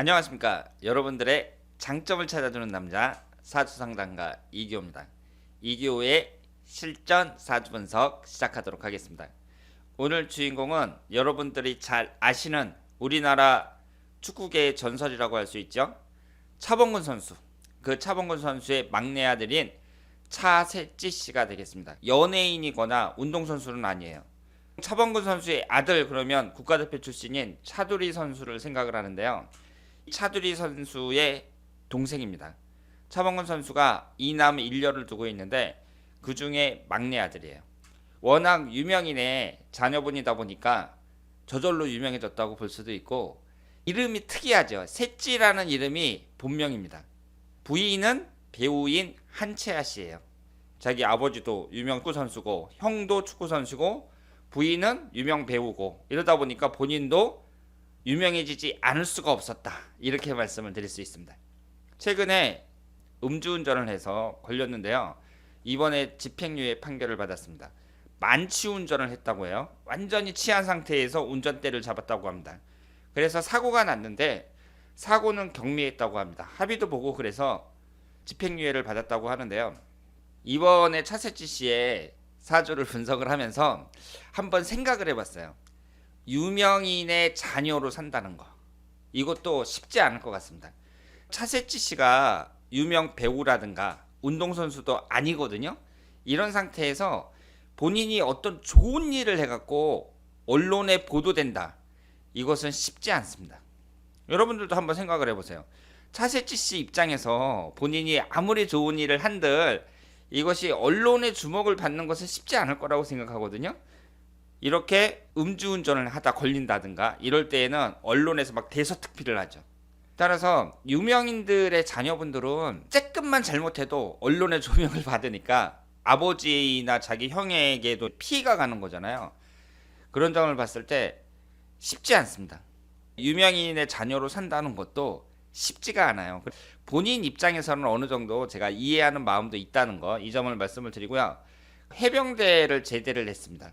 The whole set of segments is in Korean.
안녕하십니까. 여러분들의 장점을 찾아주는 남자 사주상담가 이기호입니다. 이기호의 실전 사주 분석 시작하도록 하겠습니다. 오늘 주인공은 여러분들이 잘 아시는 우리나라 축구계의 전설이라고 할 수 있죠? 차범근 선수. 그 차범근 선수의 막내 아들인 차세찌 씨가 되겠습니다. 연예인이거나 운동선수는 아니에요. 차범근 선수의 아들 그러면 국가대표 출신인 차두리 선수를 생각을 하는데요 차두리 선수의 동생입니다. 차범근 선수가 이남 일녀를 두고 있는데 그 중에 막내 아들이에요. 워낙 유명인의 자녀분이다 보니까 저절로 유명해졌다고 볼 수도 있고 이름이 특이하죠. 셋찌라는 이름이 본명입니다. 부인은 배우인 한채아 씨예요. 자기 아버지도 유명 축구 선수고 형도 축구 선수고 부인은 유명 배우고 이러다 보니까 본인도 유명해지지 않을 수가 없었다. 이렇게 말씀을 드릴 수 있습니다. 최근에 음주운전을 해서 걸렸는데요. 이번에 집행유예 판결을 받았습니다. 만취 운전을 했다고 해요. 완전히 취한 상태에서 운전대를 잡았다고 합니다. 그래서 사고가 났는데 사고는 경미했다고 합니다. 합의도 보고 그래서 집행유예를 받았다고 하는데요. 이번에 차세치 씨의 사주를 분석을 하면서 한번 생각을 해봤어요. 유명인의 자녀로 산다는 거 이것도 쉽지 않을 것 같습니다. 차세치 씨가 유명 배우라든가 운동선수도 아니거든요. 이런 상태에서 본인이 어떤 좋은 일을 해갖고 언론에 보도된다. 이것은 쉽지 않습니다. 여러분들도 한번 생각을 해보세요. 차세치 씨 입장에서 본인이 아무리 좋은 일을 한들 이것이 언론의 주목을 받는 것은 쉽지 않을 거라고 생각하거든요. 이렇게 음주운전을 하다 걸린다든가 이럴 때에는 언론에서 막 대서특필을 하죠. 따라서 유명인들의 자녀분들은 조금만 잘못해도 언론의 조명을 받으니까 아버지나 자기 형에게도 피해가 가는 거잖아요. 그런 점을 봤을 때 쉽지 않습니다. 유명인의 자녀로 산다는 것도 쉽지가 않아요. 본인 입장에서는 어느 정도 제가 이해하는 마음도 있다는 거 이 점을 말씀을 드리고요. 해병대를 제대를 했습니다.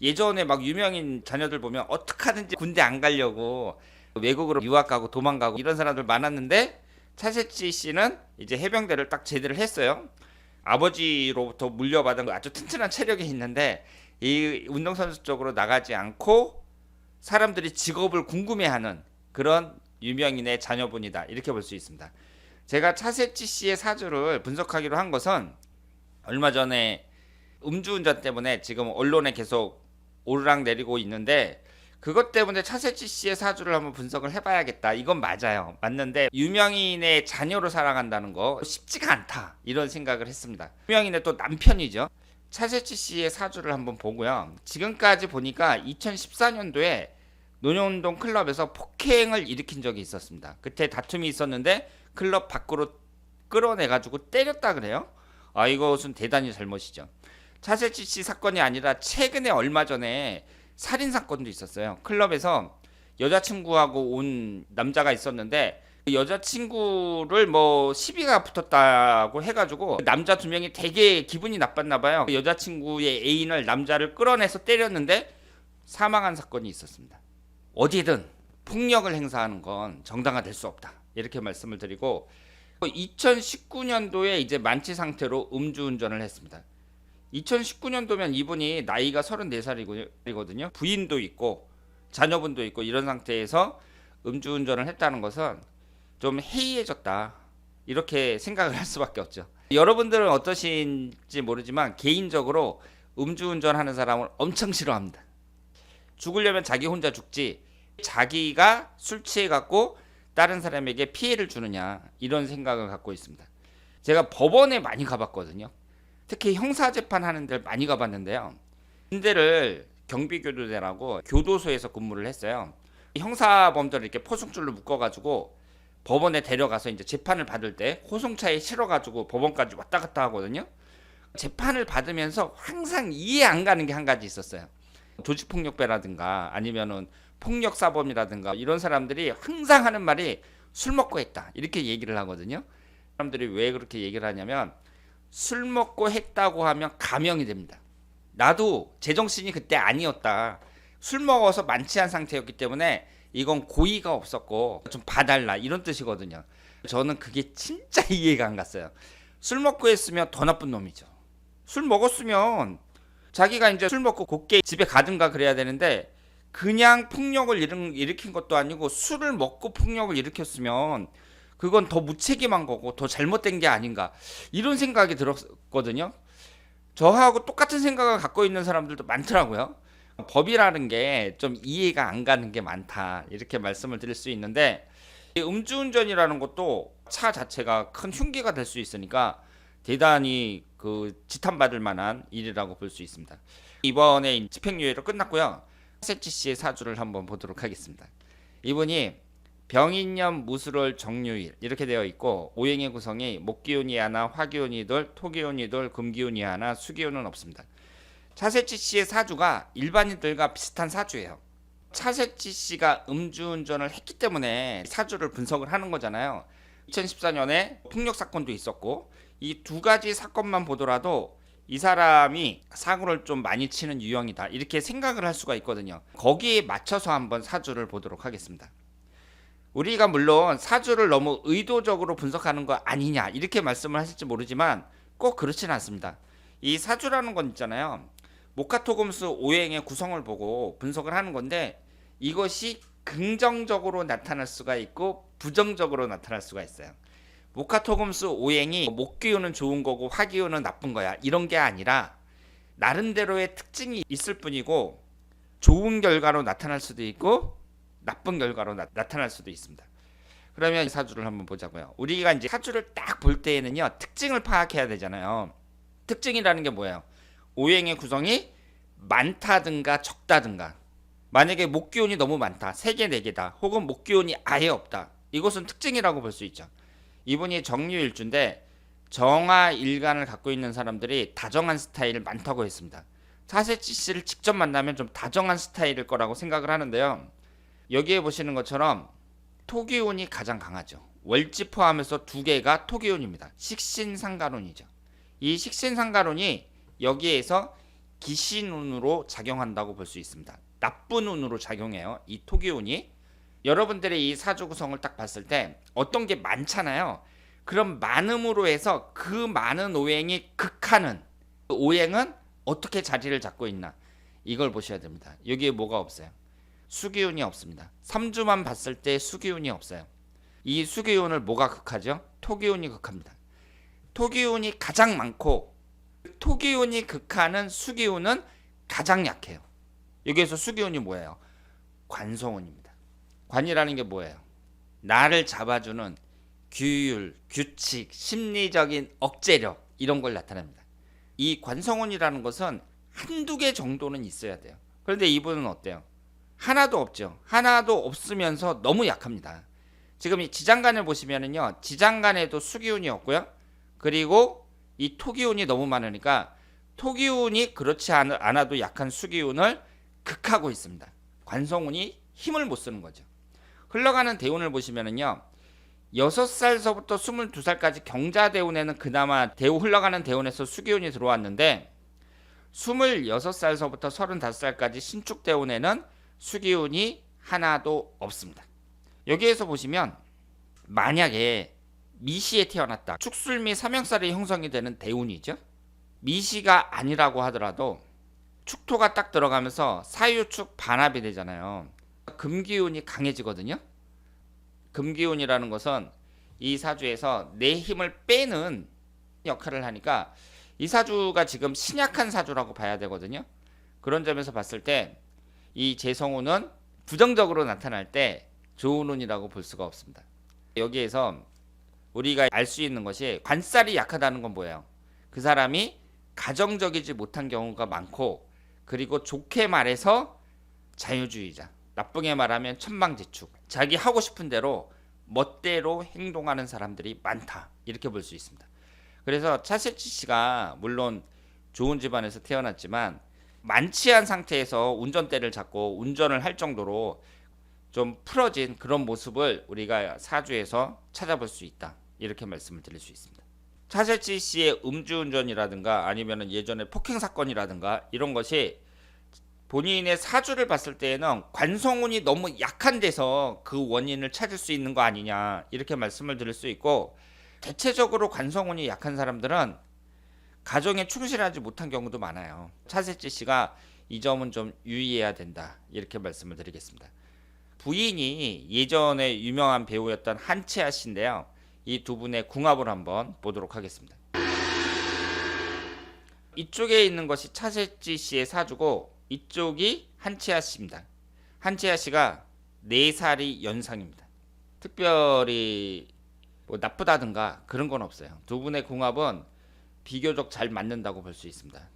예전에 막 유명인 자녀들 보면 어떻게 하든지 군대 안 가려고 외국으로 유학 가고 도망가고 이런 사람들 많았는데 차세치 씨는 이제 해병대를 딱 제대를 했어요. 아버지로부터 물려받은 아주 튼튼한 체력이 있는데 이 운동선수 쪽으로 나가지 않고 사람들이 직업을 궁금해하는 그런 유명인의 자녀분이다 이렇게 볼 수 있습니다. 제가 차세치 씨의 사주를 분석하기로 한 것은 얼마 전에 음주운전 때문에 지금 언론에 계속 오르락 내리고 있는데 그것 때문에 차세치 씨의 사주를 한번 분석을 해봐야겠다. 이건 맞아요. 맞는데 유명인의 자녀로 살아간다는 거 쉽지가 않다. 이런 생각을 했습니다. 유명인의 또 남편이죠. 차세치 씨의 사주를 한번 보고요. 지금까지 보니까 2014년도에 노년운동 클럽에서 폭행을 일으킨 적이 있었습니다. 그때 다툼이 있었는데 클럽 밖으로 끌어내가지고 때렸다 그래요. 아 이것은 대단히 잘못이죠. 차세치 씨 사건이 아니라 최근에 얼마 전에 살인 사건도 있었어요. 클럽에서 여자친구하고 온 남자가 있었는데 그 여자친구를 뭐 시비가 붙었다고 해가지고 남자 두 명이 되게 기분이 나빴나 봐요. 그 여자친구의 애인을 남자를 끌어내서 때렸는데 사망한 사건이 있었습니다. 어디든 폭력을 행사하는 건 정당화될 수 없다. 이렇게 말씀을 드리고 2019년도에 이제 만취 상태로 음주운전을 했습니다. 2019년도면 이분이 나이가 34살이거든요. 부인도 있고 자녀분도 있고 이런 상태에서 음주운전을 했다는 것은 좀 해이해졌다. 이렇게 생각을 할 수밖에 없죠. 여러분들은 어떠신지 모르지만 개인적으로 음주운전 하는 사람을 엄청 싫어합니다. 죽으려면 자기 혼자 죽지. 자기가 술 취해 갖고 다른 사람에게 피해를 주느냐 이런 생각을 갖고 있습니다. 제가 법원에 많이 가봤거든요. 특히 형사 재판 하는 데를 많이 가봤는데요. 군대를 경비교도대라고 교도소에서 근무를 했어요. 형사 범죄를 이렇게 포승줄로 묶어가지고 법원에 데려가서 이제 재판을 받을 때 호송차에 실어가지고 법원까지 왔다 갔다 하거든요. 재판을 받으면서 항상 이해 안 가는 게 한 가지 있었어요. 조직폭력배라든가 아니면은 폭력사범이라든가 이런 사람들이 항상 하는 말이 술 먹고 했다 이렇게 얘기를 하거든요. 사람들이 왜 그렇게 얘기를 하냐면 술 먹고 했다고 하면 감형이 됩니다. 나도 제정신이 그때 아니었다. 술 먹어서 만취한 상태였기 때문에 이건 고의가 없었고 좀 봐달라 이런 뜻이거든요. 저는 그게 진짜 이해가 안 갔어요. 술 먹고 했으면 더 나쁜 놈이죠. 술 먹었으면 자기가 이제 술 먹고 곱게 집에 가든가 그래야 되는데 그냥 폭력을 일으- 일으킨 것도 아니고 술을 먹고 폭력을 일으켰으면 그건 더 무책임한 거고 더 잘못된 게 아닌가 이런 생각이 들었거든요. 저하고 똑같은 생각을 갖고 있는 사람들도 많더라고요. 법이라는 게 좀 이해가 안 가는 게 많다 이렇게 말씀을 드릴 수 있는데 이 음주운전이라는 것도 차 자체가 큰 흉기가 될 수 있으니까 대단히 그 지탄받을 만한 일이라고 볼 수 있습니다. 이번에 집행유예로 끝났고요. 세치 씨의 사주를 한번 보도록 하겠습니다. 이분이 병인년 무술월 정유일 이렇게 되어 있고 오행의 구성이 목기운이 하나, 화기운이 둘, 토기운이 둘, 금기운이 하나, 수기운은 없습니다. 차세치 씨의 사주가 일반인들과 비슷한 사주예요. 차세치 씨가 음주운전을 했기 때문에 사주를 분석을 하는 거잖아요. 2014년에 폭력 사건도 있었고 이 두 가지 사건만 보더라도 이 사람이 사고를 좀 많이 치는 유형이다 이렇게 생각을 할 수가 있거든요. 거기에 맞춰서 한번 사주를 보도록 하겠습니다. 우리가 물론 사주를 너무 의도적으로 분석하는 거 아니냐 이렇게 말씀을 하실지 모르지만 꼭 그렇지는 않습니다. 이 사주라는 건 있잖아요. 모카토금수 오행의 구성을 보고 분석을 하는 건데 이것이 긍정적으로 나타날 수가 있고 부정적으로 나타날 수가 있어요. 모카토금수 오행이 목기운은 좋은 거고 화기운은 나쁜 거야 이런 게 아니라 나름대로의 특징이 있을 뿐이고 좋은 결과로 나타날 수도 있고 나쁜 결과로 나, 타날 수도 있습니다. 그러면 이 사주를 한번 보자고요. 우리가 이제 사주를 딱 볼 때에는요 특징을 파악해야 되잖아요. 특징이라는 게 뭐예요? 오행의 구성이 많다든가 적다든가 만약에 목기운이 너무 많다, 3개, 4개다, 혹은 목기운이 아예 없다. 이것은 특징이라고 볼 수 있죠. 이분이 정유일주인데 정화 일간을 갖고 있는 사람들이 다정한 스타일 많다고 했습니다. 사세치 씨를 직접 만나면 좀 다정한 스타일일 거라고 생각을 하는데요. 여기에 보시는 것처럼 토기운이 가장 강하죠. 월지 포함해서 두 개가 토기운입니다. 식신상가론이죠. 이 식신상가론이 여기에서 기신운으로 작용한다고 볼 수 있습니다. 나쁜 운으로 작용해요. 이 토기운이 여러분들의 이 사주 구성을 딱 봤을 때 어떤 게 많잖아요. 그럼 많음으로 해서 그 많은 오행이 극하는 그 오행은 어떻게 자리를 잡고 있나 이걸 보셔야 됩니다. 여기에 뭐가 없어요? 수기운이 없습니다. 3주만 봤을 때 수기운이 없어요. 이 수기운을 뭐가 극하죠? 토기운이 극합니다. 토기운이 가장 많고 토기운이 극하는 수기운은 가장 약해요. 여기에서 수기운이 뭐예요? 관성운입니다. 관이라는 게 뭐예요? 나를 잡아주는 규율, 규칙, 심리적인 억제력 이런 걸 나타냅니다. 이 관성운이라는 것은 한두 개 정도는 있어야 돼요. 그런데 이분은 어때요? 하나도 없죠. 하나도 없으면서 너무 약합니다. 지금 이 지장간을 보시면은요. 지장간에도 수기운이 없고요. 그리고 이 토기운이 너무 많으니까 토기운이 그렇지 않- 않아도 약한 수기운을 극하고 있습니다. 관성운이 힘을 못 쓰는 거죠. 흘러가는 대운을 보시면은요. 6살서부터 22살까지 경자대운에는 그나마 대우 흘러가는 대운에서 수기운이 들어왔는데 26살서부터 35살까지 신축대운에는 수기운이 하나도 없습니다. 여기에서 보시면 만약에 미시에 태어났다. 축술미 삼형살이 형성이 되는 대운이죠. 미시가 아니라고 하더라도 축토가 딱 들어가면서 사유축 반합이 되잖아요. 금기운이 강해지거든요. 금기운이라는 것은 이 사주에서 내 힘을 빼는 역할을 하니까 이 사주가 지금 신약한 사주라고 봐야 되거든요. 그런 점에서 봤을 때 이 재성운은 부정적으로 나타날 때 좋은 운이라고 볼 수가 없습니다. 여기에서 우리가 알 수 있는 것이 관살이 약하다는 건 뭐예요? 그 사람이 가정적이지 못한 경우가 많고 그리고 좋게 말해서 자유주의자 나쁘게 말하면 천방지축 자기 하고 싶은 대로 멋대로 행동하는 사람들이 많다 이렇게 볼 수 있습니다. 그래서 차세치 씨가 물론 좋은 집안에서 태어났지만 만취한 상태에서 운전대를 잡고 운전을 할 정도로 좀 풀어진 그런 모습을 우리가 사주에서 찾아볼 수 있다 이렇게 말씀을 드릴 수 있습니다. 차세치 씨의 음주운전이라든가 아니면 예전에 폭행 사건이라든가 이런 것이 본인의 사주를 봤을 때에는 관성운이 너무 약한 데서 그 원인을 찾을 수 있는 거 아니냐 이렇게 말씀을 드릴 수 있고 대체적으로 관성운이 약한 사람들은 가정에 충실하지 못한 경우도 많아요. 차세지 씨가 이 점은 좀 유의해야 된다 이렇게 말씀을 드리겠습니다. 부인이 예전에 유명한 배우였던 한채아 씨인데요. 이 두 분의 궁합을 한번 보도록 하겠습니다. 이쪽에 있는 것이 차세지 씨의 사주고 이쪽이 한채아 씨입니다. 한채아 씨가 4살이 연상입니다. 특별히 뭐 나쁘다든가 그런 건 없어요. 두 분의 궁합은 비교적 잘 맞는다고 볼 수 있습니다.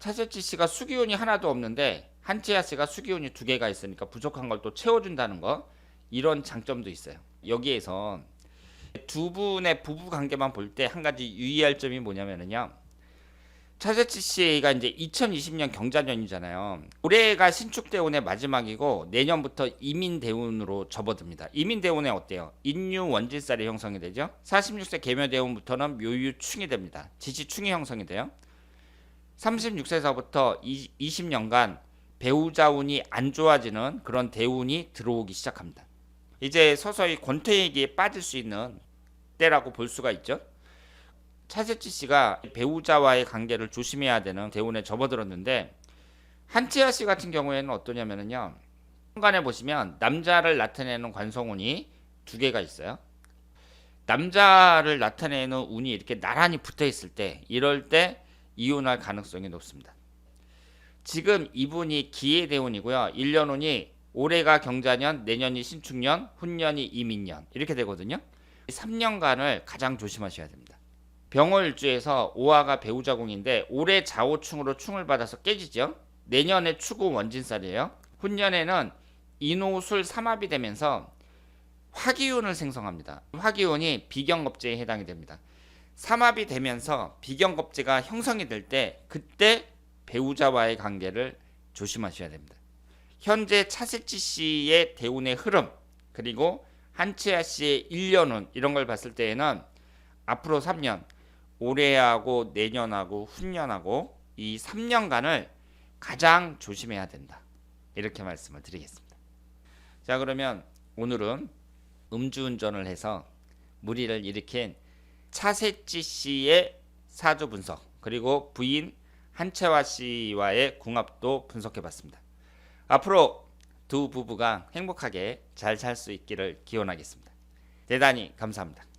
차세지 씨가 수기운이 하나도 없는데 한채아 씨가 수기운이 두 개가 있으니까 부족한 걸 또 채워준다는 거 이런 장점도 있어요. 여기에서 두 분의 부부 관계만 볼 때 한 가지 유의할 점이 뭐냐면요. 차세치 씨가 이제 2020년 경자년이잖아요. 올해가 신축대운의 마지막이고 내년부터 이민대운으로 접어듭니다. 이민대운에 어때요? 인유 원질살이 형성이 되죠. 46세 개묘대운부터는 묘유충이 됩니다. 지지충이 형성이 돼요. 36세서부터 20년간 배우자운이 안 좋아지는 그런 대운이 들어오기 시작합니다. 이제 서서히 권태에게 빠질 수 있는 때라고 볼 수가 있죠. 차세치 씨가 배우자와의 관계를 조심해야 되는 대운에 접어들었는데 한채아 씨 같은 경우에는 어떠냐면요. 현관에 보시면 남자를 나타내는 관성운이 두 개가 있어요. 남자를 나타내는 운이 이렇게 나란히 붙어 있을 때 이럴 때 이혼할 가능성이 높습니다. 지금 이분이 기해 대운이고요. 1년 운이 올해가 경자년, 내년이 신축년, 훈년이 이민년 이렇게 되거든요. 3년간을 가장 조심하셔야 됩니다. 병월주에서 오화가 배우자공인데 올해 자오충으로 충을 받아서 깨지죠. 내년에 추구 원진살이에요. 훈년에는 인호술 삼합이 되면서 화기운을 생성합니다. 화기운이 비경겁제에 해당이 됩니다. 삼합이 되면서 비경겁제가 형성이 될 때 그때 배우자와의 관계를 조심하셔야 됩니다. 현재 차세치 씨의 대운의 흐름 그리고 한채아 씨의 1년운 이런 걸 봤을 때에는 앞으로 3년 올해하고 내년하고 훈년하고 이 3년간을 가장 조심해야 된다. 이렇게 말씀을 드리겠습니다. 자, 그러면 오늘은 음주운전을 해서 무리를 일으킨 차세지 씨의 사주 분석 그리고 부인 한채화 씨와의 궁합도 분석해 봤습니다. 앞으로 두 부부가 행복하게 잘 살 수 있기를 기원하겠습니다. 대단히 감사합니다.